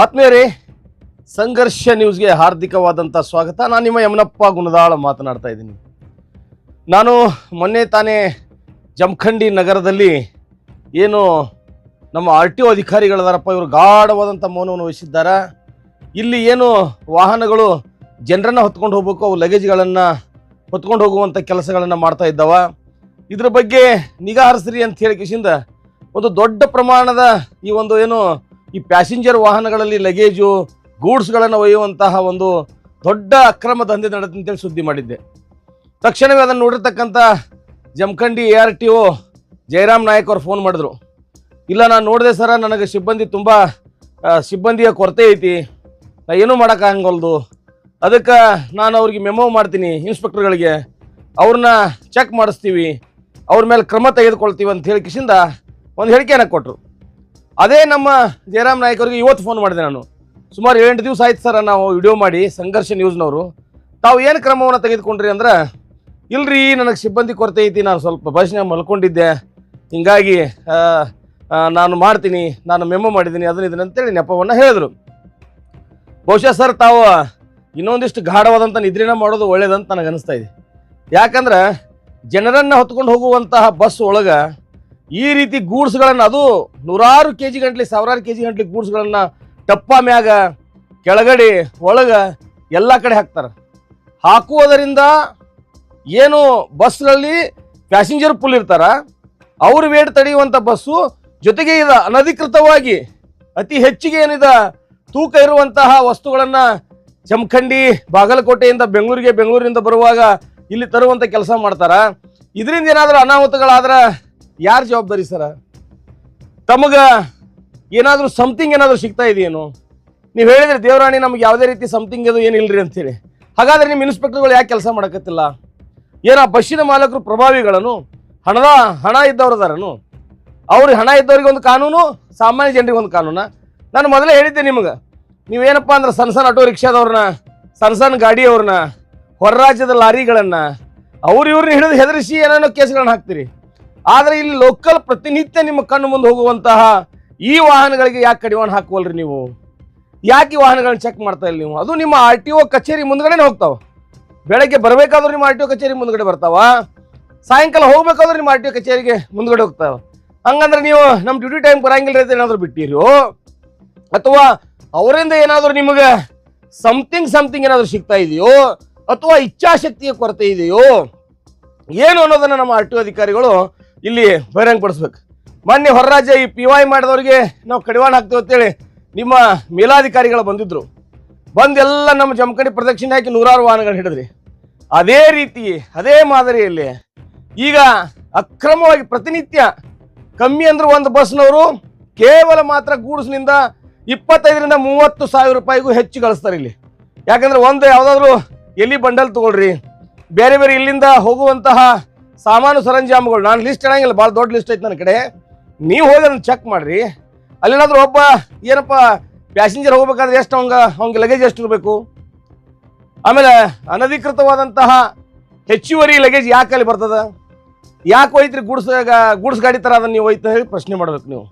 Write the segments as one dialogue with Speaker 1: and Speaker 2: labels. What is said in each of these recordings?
Speaker 1: ಆತ್ಮೀಯರೇ, ಸಂಘರ್ಷ ನ್ಯೂಸ್ಗೆ ಹಾರ್ದಿಕವಾದಂಥ ಸ್ವಾಗತ. ನಾನು ನಿಮ್ಮ ಯಮನಪ್ಪ ಗುಣದಾಳ ಮಾತನಾಡ್ತಾ ಇದ್ದೀನಿ. ನಾನು ಮೊನ್ನೆ ತಾನೇ ಜಮಖಂಡಿ ನಗರದಲ್ಲಿ ಏನು ನಮ್ಮ ಆರ್ ಟಿ ಒ ಅಧಿಕಾರಿಗಳದಾರಪ್ಪ ಇವರು ಗಾಢವಾದಂಥ ಮೌನವನ್ನು ವಹಿಸಿದ್ದಾರೆ. ಇಲ್ಲಿ ಏನು ವಾಹನಗಳು ಜನರನ್ನು ಹೊತ್ಕೊಂಡು ಹೋಗ್ಬೇಕು, ಅವು ಲಗೇಜ್ಗಳನ್ನು ಹೊತ್ಕೊಂಡು ಹೋಗುವಂಥ ಕೆಲಸಗಳನ್ನು ಮಾಡ್ತಾ ಇದ್ದಾವ. ಇದ್ರ ಬಗ್ಗೆ ನಿಗಾ ಹರಿಸ್ರಿ ಅಂತ ಹೇಳಿ ಕಿಶಿಂದ ಒಂದು ದೊಡ್ಡ ಪ್ರಮಾಣದ ಈ ಒಂದು ಏನು ಈ ಪ್ಯಾಸೆಂಜರ್ ವಾಹನಗಳಲ್ಲಿ ಲಗೇಜು ಗೂಡ್ಸ್ಗಳನ್ನು ಒಯ್ಯುವಂತಹ ಒಂದು ದೊಡ್ಡ ಅಕ್ರಮ ದಂಧೆ ನಡೆದಂತೇಳಿ ಸುದ್ದಿ ಮಾಡಿದ್ದೆ. ತಕ್ಷಣವೇ ಅದನ್ನು ನೋಡಿರ್ತಕ್ಕಂಥ Jamakhandi A R T O Jayaram Nayak ಅವ್ರು ಫೋನ್ ಮಾಡಿದ್ರು. ಇಲ್ಲ, ನಾನು ನೋಡಿದೆ ಸರ, ನನಗೆ ಸಿಬ್ಬಂದಿ ತುಂಬ ಸಿಬ್ಬಂದಿಯ ಕೊರತೆ ಐತಿ. ನಾ ಏನೂ ಮಾಡೋಕ್ಕಾಗಲ್ದು ಅದಕ್ಕೆ ನಾನು ಅವ್ರಿಗೆ ಮೆಮೋ ಮಾಡ್ತೀನಿ ಇನ್ಸ್ಪೆಕ್ಟರ್ಗಳಿಗೆ ಅವ್ರನ್ನ ಚೆಕ್ ಮಾಡಿಸ್ತೀವಿ. ಅವ್ರ ಮೇಲೆ ಕ್ರಮ ತೆಗೆದುಕೊಳ್ತೀವಿ ಅಂತ ಹೇಳಿ ಕಿಸಿಂದ ಒಂದು ಹೇಳಿಕೆಯನ್ನು ಕೊಟ್ಟರು ಅದೇ ನಮ್ಮ ಜಯರಾಮ್ ನಾಯಕ್ ಅವರಿಗೆ ಇವತ್ತು ಫೋನ್ ಮಾಡಿದೆ ನಾನು. ಸುಮಾರು ಏಳೆಂಟು ದಿವಸ ಆಯ್ತು ಸರ್ ನಾವು ವಿಡಿಯೋ ಮಾಡಿ, ಸಂಘರ್ಷ ನ್ಯೂಸ್ನವರು ತಾವು ಏನು ಕ್ರಮವನ್ನು ತೆಗೆದುಕೊಂಡ್ರಿ ಅಂದ್ರೆ, ಇಲ್ರಿ, ನನಗೆ ಸಿಬ್ಬಂದಿ ಕೊರತೆ ಐತಿ, ನಾನು ಸ್ವಲ್ಪ ಭಾಷಣ ಮಲ್ಕೊಂಡಿದ್ದೆ. ಹಿಂಗಾಗಿ ನಾನು ಮಾಡ್ತೀನಿ, ನಾನು ಮೆಮೊ ಮಾಡಿದ್ದೀನಿ, ಅದನ್ನ ಇದನ್ನ ಅಂತೇಳಿ ನೆಪವನ್ನು ಹೇಳಿದ್ರು. ಬಹುಶಃ ಸರ್ ತಾವು ಇನ್ನೊಂದಿಷ್ಟು ಗಾಢವಾದಂಥ ನಿದ್ರೆನ ಮಾಡೋದು ಒಳ್ಳೇದಂತ ನನಗೆ ಅನಿಸ್ತಾ ಇದೆ. ಯಾಕಂದ್ರೆ, ಜನರನ್ನು ಹೊತ್ಕೊಂಡು ಹೋಗುವಂತಹ ಬಸ್ ಒಳಗೆ ಈ ರೀತಿ ಗೂಡ್ಸ್ಗಳನ್ನು ಅದು ನೂರಾರು ಕೆ ಜಿ ಗಂಟ್ಲೆ, ಸಾವಿರಾರು ಕೆ ಜಿ ಗಂಟ್ಲೆ ಗೂಡ್ಸ್ಗಳನ್ನು ಟಪ್ಪ ಮ್ಯಾಗ ಕೆಳಗಡೆ, ಒಳಗೆ ಎಲ್ಲ ಕಡೆ ಹಾಕ್ತಾರೆ. ಹಾಕುವುದರಿಂದ ಏನು ಬಸ್ಗಳಲ್ಲಿ ಪ್ಯಾಸೆಂಜರ್ ಪುಲ್ ಇರ್ತಾರ, ಅವ್ರ ವೇಟ್ ತಡೆಯುವಂಥ ಬಸ್ಸು ಜೊತೆಗೆ ಇದು ಅನಧಿಕೃತವಾಗಿ ಅತಿ ಹೆಚ್ಚಿಗೆ ಏನಿದ ತೂಕ ಇರುವಂತಹ ವಸ್ತುಗಳನ್ನು ಜಮಖಂಡಿ, ಬಾಗಲಕೋಟೆಯಿಂದ ಬೆಂಗಳೂರಿಗೆ, ಬೆಂಗಳೂರಿಂದ ಬರುವಾಗ ಇಲ್ಲಿ ತರುವಂಥ ಕೆಲಸ ಮಾಡ್ತಾರೆ. ಇದರಿಂದ ಏನಾದರೂ ಅನಾಹುತಗಳಾದ್ರೆ ಯಾರು ಜವಾಬ್ದಾರಿ ಸರ? ತಮಗ ಏನಾದರೂ ಸಮಥಿಂಗ್ ಏನಾದರೂ ಸಿಗ್ತಾ ಇದೆಯೇನು? ನೀವು ಹೇಳಿದ್ರೆ ದೇವರಾಣಿ ನಮ್ಗೆ ಯಾವುದೇ ರೀತಿ ಸಮಥಿಂಗ್ ಅದು ಏನಿಲ್ರಿ ಅಂತೇಳಿ. ಹಾಗಾದ್ರೆ ನಿಮ್ಮ ಇನ್ಸ್ಪೆಕ್ಟರ್ಗಳು ಯಾಕೆ ಕೆಲಸ ಮಾಡಕತ್ತಿಲ್ಲ? ಏನ ಬಸ್ಸಿನ ಮಾಲಕರು ಪ್ರಭಾವಿಗಳನ್ನು ಹಣದ, ಹಣ ಇದ್ದವ್ರು ಅದಾರನು ಅವ್ರಿಗೆ ಹಣ ಇದ್ದವ್ರಿಗೆ ಒಂದು ಕಾನೂನು, ಸಾಮಾನ್ಯ ಜನರಿಗೆ ಒಂದು ಕಾನೂನ? ನಾನು ಮೊದಲೇ ಹೇಳಿದ್ದೆ ನಿಮಗೆ. ನೀವೇನಪ್ಪ ಅಂದ್ರೆ ಸಣ್ಣ ಸಣ್ಣ ಆಟೋ ರಿಕ್ಷಾದವ್ರನ್ನ, ಸಣ್ಣ ಸಣ್ಣ ಗಾಡಿಯವ್ರನ್ನ, ಹೊರ ರಾಜ್ಯದ ಲಾರಿಗಳನ್ನು, ಅವ್ರು ಇವ್ರನ್ನ ಹಿಡಿದು ಹೆದರಿಸಿ ಏನೇನೋ ಕೇಸ್ಗಳನ್ನ ಹಾಕ್ತೀರಿ? ಆದರೆ ಇಲ್ಲಿ ಲೋಕಲ್ ಪ್ರತಿನಿತ್ಯ ನಿಮ್ಮ ಕಣ್ಣು ಮುಂದೆ ಹೋಗುವಂತಹ ಈ ವಾಹನಗಳಿಗೆ ಯಾಕೆ ಕಡಿವಾಣ ಹಾಕುವಲ್ರಿ ನೀವು? ಯಾಕೆ ಈ ವಾಹನಗಳನ್ನ ಚೆಕ್ ಮಾಡ್ತಾ ಇಲ್ಲ ನೀವು? ಅದು ನಿಮ್ಮ ಆರ್ ಟಿ ಒ ಕಚೇರಿ ಮುಂದ್ಗಡೆನೆ ಹೋಗ್ತಾವ. ಬೆಳಗ್ಗೆ ಬರಬೇಕಾದ್ರೂ ನಿಮ್ಮ ಆರ್ ಟಿ ಒ ಕಚೇರಿ ಮುಂದ್ಗಡೆ ಬರ್ತಾವ. ಸಾಯಂಕಾಲ ಹೋಗ್ಬೇಕಾದ್ರೂ ನಿಮ್ಮ ಆರ್ ಟಿ ಒ ಕಚೇರಿಗೆ ಮುಂದ್ಗಡೆ ಹೋಗ್ತಾವ. ಹಂಗಂದ್ರೆ ನೀವು ನಮ್ಮ ಡ್ಯೂಟಿ ಟೈಮ್ ಬರಂಗಿಲ್ಲ ಅಂತ ಏನಾದರೂ ಬಿಟ್ಟಿರೋ? ಅಥವಾ ಅವರಿಂದ ಏನಾದರೂ ನಿಮಗೆ ಸಮಥಿಂಗ್ ಸಮಥಿಂಗ್ ಏನಾದರೂ ಸಿಗ್ತಾ ಇದೆಯೋ? ಅಥವಾ ಇಚ್ಛಾಶಕ್ತಿಯ ಕೊರತೆ ಇದೆಯೋ? ಏನು ಅನ್ನೋದನ್ನ ನಮ್ಮ ಆರ್ ಟಿ ಒ ಅಧಿಕಾರಿಗಳು ಇಲ್ಲಿ ಬಹಿರಂಗಪಡಿಸ್ಬೇಕು ಮೊನ್ನೆ ಹೊರ ರಾಜ್ಯ ಈ ಪಿ ವೈ ಮಾಡಿದವ್ರಿಗೆ ನಾವು ಕಡಿವಾಣ ಹಾಕ್ತೇವೆ ಅಂತೇಳಿ ನಿಮ್ಮ ಮೇಲಾಧಿಕಾರಿಗಳು ಬಂದಿದ್ರು. ಬಂದೆಲ್ಲ ನಮ್ಮ ಜಮಖಂಡಿ ಪ್ರದಕ್ಷಿಣೆ ಹಾಕಿ ನೂರಾರು ವಾಹನಗಳು ಹಿಡಿದ್ರಿ. ಅದೇ ರೀತಿ, ಅದೇ ಮಾದರಿಯಲ್ಲಿ ಈಗ ಅಕ್ರಮವಾಗಿ ಪ್ರತಿನಿತ್ಯ ಕಮ್ಮಿ ಅಂದ್ರೆ ಒಂದು ಬಸ್ನವರು ಕೇವಲ ಮಾತ್ರ ಗೂಡ್ಸ್ನಿಂದ ಇಪ್ಪತ್ತೈದರಿಂದ ಮೂವತ್ತು ಸಾವಿರ ರೂಪಾಯಿಗೂ ಹೆಚ್ಚು ಗಳಿಸ್ತಾರೆ ಇಲ್ಲಿ. ಯಾಕಂದ್ರೆ ಒಂದು ಯಾವುದಾದ್ರೂ ಎಲ್ಲಿ ಬಂಡಲ್ ತಗೊಳ್ರಿ, ಬೇರೆ ಬೇರೆ ಇಲ್ಲಿಂದ ಹೋಗುವಂತಹ ಸಾಮಾನು ಸರಂಜಾಮುಗಳು, ನಾನು ಲಿಸ್ಟ್ ಹೇಳಂಗಿಲ್ಲ ಭಾಳ ದೊಡ್ಡ ಲಿಸ್ಟ್ ಐತೆ ನನ್ನ ಕಡೆ. ನೀವು ಹೋಗಿ ಅದನ್ನು ಚೆಕ್ ಮಾಡಿರಿ. ಅಲ್ಲೇನಾದರೂ ಒಬ್ಬ ಏನಪ್ಪ ಪ್ಯಾಸೆಂಜರ್ ಹೋಗ್ಬೇಕಾದ್ರೆ ಎಷ್ಟು ಅವಂಗ, ಅವಂಗೆ ಲಗೇಜ್ ಎಷ್ಟು ಇರಬೇಕು? ಆಮೇಲೆ ಅನಧಿಕೃತವಾದಂತಹ ಹೆಚ್ಚುವರಿ ಲಗೇಜ್ ಯಾಕೆ ಅಲ್ಲಿ ಬರ್ತದೆ? ಯಾಕೆ ಹೋಯ್ತ್ರಿ ಗುಡ್ಸ್ ಗುಡ್ಸ್ ಗಾಡಿ ಥರ ಅದನ್ನು ನೀವು ಹೋಯ್ತು ಹೇಳಿ ಪ್ರಶ್ನೆ ಮಾಡ್ಬೇಕು ನೀವು.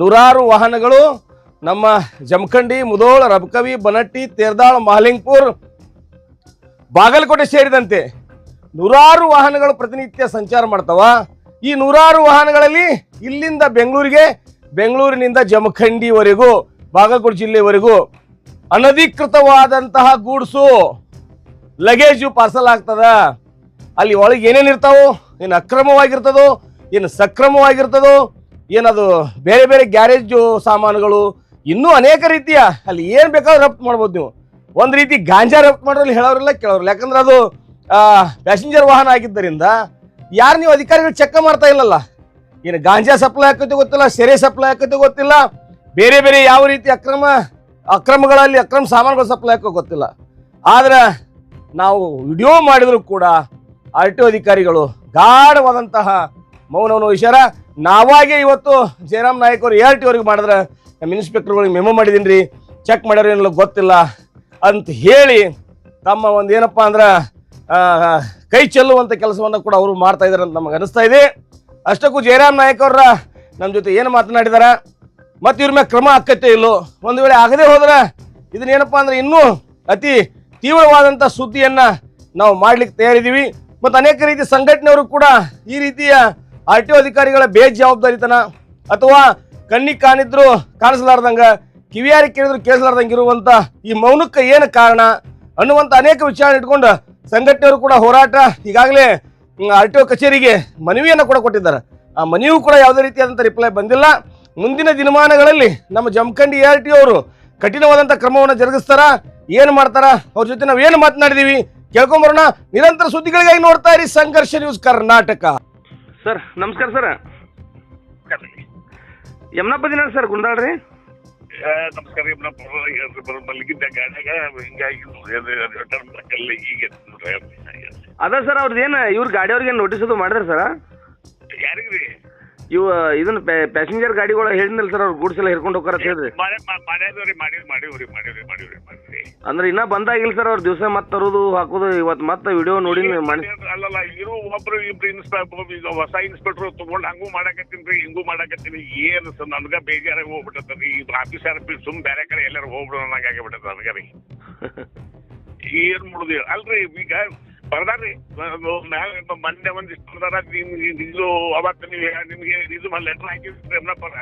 Speaker 1: ನೂರಾರು ವಾಹನಗಳು ನಮ್ಮ ಜಮಖಂಡಿ, ಮುದೋಳ, ರಬಕವಿ, ಬನಟ್ಟಿ, ತೇರ್ದಾಳ್, ಮಹಲಿಂಗ್ಪುರ್, ಬಾಗಲಕೋಟೆ ಸೇರಿದಂತೆ ನೂರಾರು ವಾಹನಗಳು ಪ್ರತಿನಿತ್ಯ ಸಂಚಾರ ಮಾಡ್ತಾವ. ಈ ನೂರಾರು ವಾಹನಗಳಲ್ಲಿ ಇಲ್ಲಿಂದ ಬೆಂಗಳೂರಿಗೆ, ಬೆಂಗಳೂರಿನಿಂದ ಜಮಖಂಡಿವರೆಗೂ, ಬಾಗಲಕೋಟೆ ಜಿಲ್ಲೆವರೆಗೂ ಅನಧಿಕೃತವಾದಂತಹ ಗೂಡ್ಸು, ಲಗೇಜು ಪಾರ್ಸಲ್ ಆಗ್ತದ. ಅಲ್ಲಿ ಒಳಗೆ ಏನೇನು ಇರ್ತಾವೋ, ಏನು ಅಕ್ರಮವಾಗಿರ್ತದೋ, ಏನು ಸಕ್ರಮವಾಗಿರ್ತದೋ ಏನದು ಬೇರೆ ಬೇರೆ ಗ್ಯಾರೇಜು ಸಾಮಾನುಗಳು, ಇನ್ನೂ ಅನೇಕ ರೀತಿಯ ಅಲ್ಲಿ ಏನು ಬೇಕಾದ್ರೂ ರಫ್ತು ಮಾಡ್ಬೋದು ನೀವು. ಒಂದು ರೀತಿ ಗಾಂಜಾ ರಫ್ತು ಮಾಡೋರಲ್ಲಿ ಹೇಳೋರಿಲ್ಲ ಕೇಳೋರಿಲ್ಲ ಯಾಕಂದ್ರೆ ಅದು ಪ್ಯಾಸೆಂಜರ್ ವಾಹನ ಆಗಿದ್ದರಿಂದ ಯಾರು ನೀವು ಅಧಿಕಾರಿಗಳು ಚೆಕ್ ಮಾಡ್ತಾ ಇಲ್ಲಲ್ಲ? ಏನು ಗಾಂಜಾ ಸಪ್ಲೈ ಹಾಕೋದು ಗೊತ್ತಿಲ್ಲ, ಸೆರೆ ಸಪ್ಲೈ ಹಾಕೋದು ಗೊತ್ತಿಲ್ಲ, ಬೇರೆ ಬೇರೆ ಯಾವ ರೀತಿ ಅಕ್ರಮ, ಅಕ್ರಮಗಳಲ್ಲಿ ಅಕ್ರಮ ಸಾಮಾನುಗಳು ಸಪ್ಲೈ ಹಾಕೋ ಗೊತ್ತಿಲ್ಲ. ಆದ್ರೆ ನಾವು ವಿಡಿಯೋ ಮಾಡಿದರೂ ಕೂಡ ಆರ್ ಟಿ ಒ ಅಧಿಕಾರಿಗಳು ಗಾಢವಾದಂತಹ ಮೌನವನ್ನು ವಿಚಾರ ನಾವಾಗೇ ಇವತ್ತು ಜಯರಾಮ್ ನಾಯಕ್ ಅವರು ಎ ಆರ್ ಟಿ ಅವ್ರಿಗೆ ಮಾಡಿದ್ರೆ ನಮ್ಮ ಇನ್ಸ್ಪೆಕ್ಟರ್ಗಳಿಗೆ ಮೆಮೊ ಮಾಡಿದ್ದೀನಿ ರೀ ಚೆಕ್ ಮಾಡ್ಯಾರ ಏನಿಲ್ಲ ಗೊತ್ತಿಲ್ಲ ಅಂತ ಹೇಳಿ ತಮ್ಮ ಒಂದು ಏನಪ್ಪ ಅಂದ್ರೆ ಕೈ ಚೆಲ್ಲುವಂಥ ಕೆಲಸವನ್ನು ಕೂಡ ಅವರು ಮಾಡ್ತಾ ಇದ್ದಾರೆ ಅಂತ ನಮಗೆ ಅನಿಸ್ತಾ ಇದೆ. ಅಷ್ಟಕ್ಕೂ ಜಯರಾಮ್ ನಾಯಕ್ ಅವರ ನಮ್ಮ ಜೊತೆ ಏನು ಮಾತನಾಡಿದಾರ? ಮತ್ತೆ ಇವ್ರ ಮೇಲೆ ಕ್ರಮ ಆಕತ್ತೆ ಇಲ್ಲೋ? ಒಂದು ವೇಳೆ ಆಗದೆ ಹೋದ್ರೆ ಇದನ್ನೇನಪ್ಪ ಅಂದ್ರೆ ಇನ್ನೂ ಅತಿ ತೀವ್ರವಾದಂಥ ಸುದ್ದಿಯನ್ನು ನಾವು ಮಾಡ್ಲಿಕ್ಕೆ ತಯಾರಿದ್ದೀವಿ ಮತ್ತು ಅನೇಕ ರೀತಿ ಸಂಘಟನೆಯವರು ಕೂಡ ಈ ರೀತಿಯ ಆರ್ ಟಿ ಒ ಅಧಿಕಾರಿಗಳ ಬೇಜವಾಬ್ದಾರಿತನ ಅಥವಾ ಕಣ್ಣಿಗೆ ಕಾಣಿದ್ರು ಕಾಣಿಸಲಾರ್ದಂಗೆ, ಕಿವಿಯಾರಿ ಕೇಳಿದ್ರು ಕೇಳಿಸಲಾರ್ದಂಗೆ ಇರುವಂಥ ಈ ಮೌನಕ್ಕೆ ಏನು ಕಾರಣ ಅನ್ನುವಂಥ ಅನೇಕ ವಿಚಾರ ಇಟ್ಕೊಂಡು ಸಂಘಟನೆಯವರು ಕೂಡ ಹೋರಾಟ, ಈಗಾಗಲೇ ಆರ್ ಟಿ ಒ ಕಚೇರಿಗೆ ಮನವಿಯನ್ನು ಕೂಡ ಕೊಟ್ಟಿದ್ದಾರೆ. ಆ ಮನವಿಯೂ ಕೂಡ ಯಾವುದೇ ರೀತಿಯಾದಂಥ ರಿಪ್ಲೈ ಬಂದಿಲ್ಲ. ಮುಂದಿನ ದಿನಮಾನಗಳಲ್ಲಿ ನಮ್ಮ ಜಮಖಂಡಿ ಆರ್ ಟಿ ಅವರು ಕಠಿಣವಾದಂಥ ಕ್ರಮವನ್ನು ಜರುಗಿಸ್ತಾರ? ಏನು ಮಾಡ್ತಾರ? ಅವ್ರ ಜೊತೆ ನಾವು ಏನು ಮಾತನಾಡಿದೀವಿ? ಕೇಳ್ಕೊಂಬರೋಣ. ನಿರಂತರ ಸುದ್ದಿಗಳಿಗಾಗಿ ನೋಡ್ತಾ ಇರಿ ಸಂಘರ್ಷ ನ್ಯೂಸ್ ಕರ್ನಾಟಕ. ಸರ್, ನಮಸ್ಕಾರ ಸರ್. ಯಮನಪ್ಪ ದಿನ ಸರ್ ಗುಂಡಾಳ್ರಿ
Speaker 2: ನಮಸ್ಕಾರ ಮಲಗಿದ್ದ ಗಾಡ್ಯಾಗ ಹಿಂಗಾಗಿ ರಿಟರ್ನ್ ಮಾಡಲ್ಲ ಈಗ.
Speaker 1: ಅದ ಸರ್ ಅವ್ರದ್ದು ಏನು ಇವ್ರ ಗಾಡಿಯವ್ರಿಗೆ ನೋಟಿಸ್ ಅದು ಮಾಡಿದ್ರೆ ಸರ್
Speaker 2: ಯಾರಿಗ್ರಿ
Speaker 1: ಇವು ಇದನ್ನ ಪ್ಯಾಸೆಂಜರ್ ಗಾಡಿಗಳ ಹೇಳಿದ್ನಲ್ಲ ಸರ್ ಅವ್ರು ಗೂಡ್ಸ್ ಎಲ್ಲ ಹಿಡ್ಕೊಂಡು ಹೋಗ್ತಾರ ಹೇಳ್ರಿ ಅಂದ್ರೆ ಇನ್ನ ಬಂದಾಗಿಲ್ಲ ಸರ್ ಅವ್ರ ದಿವಸ ಮತ್ತೆ ತರೋದು ಹಾಕೋದು ಇವತ್ತು ಮತ್ತೆ ವಿಡಿಯೋ ನೋಡಿ ಮಾಡಿ
Speaker 2: ಅಲ್ಲಲ್ಲ ಇರು ಒಬ್ರು ಇಬ್ರು ಇನ್ಸ್ಪೆಕ್ಟರ್ ಈಗ ಹೊಸ ಇನ್ಸ್ಪೆಕ್ಟರ್ ತಗೊಂಡು ಹಂಗೂ ಮಾಡಾಕತ್ತೀನ್ರಿ ಹಿಂಗೂ ಮಾಡಾಕತ್ತೀನಿ ಏನು ಸರ್ ನನ್ಗ ಬೇಜಾರಾಗಿ ಹೋಗ್ಬಿಟ್ಟದ್ರಿ ಈ ಆಫೀಸರ್ ಸುಮ್ ಬೇರೆ ಕಡೆ ಎಲ್ಲಾರು ಹೋಗ್ಬಿಡೋ ನನಗೆ ಆಗಿಬಿಟ್ಟದ ನನಗ ರೀ. ಏನ್ ಮಾಡುದು ಅಲ್ರಿ ಈಗ ಬರ್ದಾರ್ರಿ. ಮ್ಯಾಲ ಮೊನ್ನೆ ಒಂದಿಷ್ಟು ಬರ್ದಾರ ನಿಮ್ಗೆ ಇದು ಅವತ್ತು ನೀವು ನಿಮ್ಗೆ ಇದು ಲೆಟರ್ ಹಾಕಿದ್ರಿ ಅಮ್ಮನಪ್ಪರ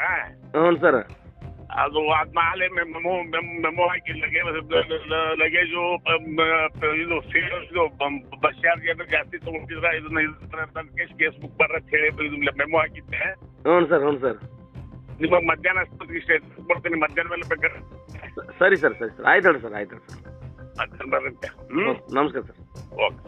Speaker 1: ಹ್ಞೂ ಸರ್.
Speaker 2: ಅದು ಅದ್ಮೇಲೆ ಮೆಮೊ ಮೆಮೊ ಹಾಕಿ ಲಗೇಜು ಇದು ಸೇಲ್ಸ್ ಇದು ಬಸ್ ಚಾರ್ಜ್ ಏನಾದ್ರು ಜಾಸ್ತಿ ತಗೊಂಡಿದ್ರ ಇದನ್ನ ಇದನ್ನ ಕೇಸ್ ಕೇಸ್ ಬುಕ್ ಬರ್ರ ಅಂತ ಹೇಳಿ ಇದು ಮೆಮೊ ಹಾಕಿದ್ದೆ.
Speaker 1: ಹ್ಞೂ ಸರ್ ಹ್ಞೂ ಸರ್.
Speaker 2: ನಿಮಗೆ ಮಧ್ಯಾಹ್ನ ಅಷ್ಟೊತ್ತಿಗೆ ಇಷ್ಟ ಬರ್ತೀನಿ ಮಧ್ಯಾಹ್ನ ಮೇಲೆ ಬೇಕಾದ್ರೆ.
Speaker 1: ಸರಿ ಸರ್ ಸರಿ ಸರ್. ಆಯ್ತು ಹೇಳಿ ಸರ್ ಆಯ್ತು ಹೇಳಿ ಸರ್.
Speaker 2: ಮಧ್ಯಾಹ್ನ ಬರುತ್ತೆ ಹ್ಞೂ
Speaker 1: ನಮಸ್ಕಾರ ಸರ್
Speaker 2: ಓಕೆ